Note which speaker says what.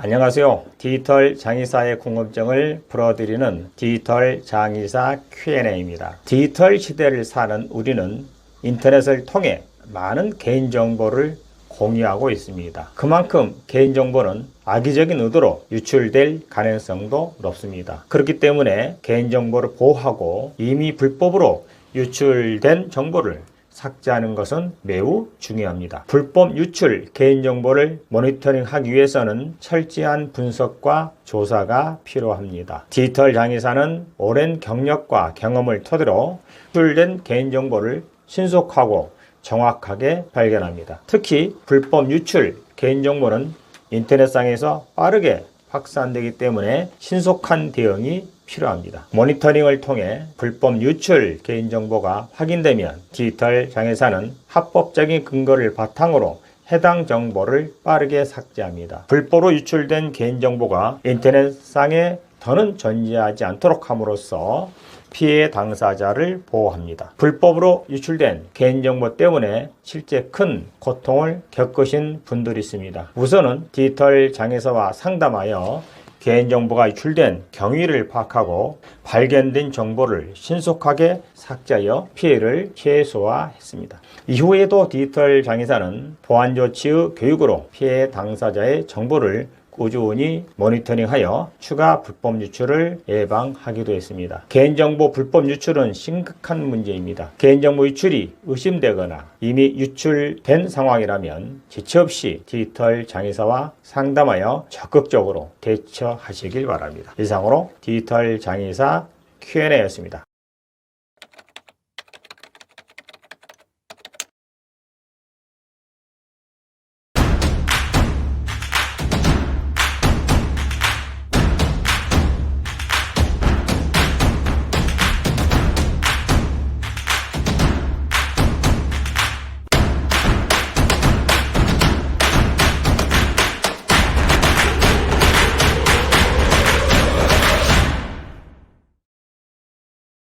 Speaker 1: 안녕하세요. 디지털 장의사의 궁금증을 풀어드리는 디지털 장의사 Q&A입니다. 디지털 시대를 사는 우리는 인터넷을 통해 많은 개인정보를 공유하고 있습니다. 그만큼 개인정보는 악의적인 의도로 유출될 가능성도 높습니다. 그렇기 때문에 개인정보를 보호하고 이미 불법으로 유출된 정보를 삭제하는 것은 매우 중요합니다. 불법 유출 개인정보를 모니터링하기 위해서는 철저한 분석과 조사가 필요합니다. 디지털 장의사는 오랜 경력과 경험을 토대로 유출된 개인정보를 신속하고 정확하게 발견합니다. 특히 불법 유출 개인정보는 인터넷상에서 빠르게 확산되기 때문에 신속한 대응이 필요합니다. 모니터링을 통해 불법 유출 개인정보가 확인되면 디지털 장애사는 합법적인 근거를 바탕으로 해당 정보를 빠르게 삭제합니다. 불법으로 유출된 개인정보가 인터넷상에 더는 존재하지 않도록 함으로써 피해 당사자를 보호합니다. 불법으로 유출된 개인정보 때문에 실제 큰 고통을 겪으신 분들이 있습니다. 우선은 디지털 장애사와 상담하여 개인정보가 유출된 경위를 파악하고 발견된 정보를 신속하게 삭제하여 피해를 최소화했습니다. 이후에도 디지털 장애사는 보안 조치의 교육으로 피해 당사자의 정보를 꾸준히 모니터링하여 추가 불법 유출을 예방하기도 했습니다. 개인정보 불법 유출은 심각한 문제입니다. 개인정보 유출이 의심되거나 이미 유출된 상황이라면 지체 없이 디지털 장의사와 상담하여 적극적으로 대처하시길 바랍니다. 이상으로 디지털 장의사 Q&A였습니다.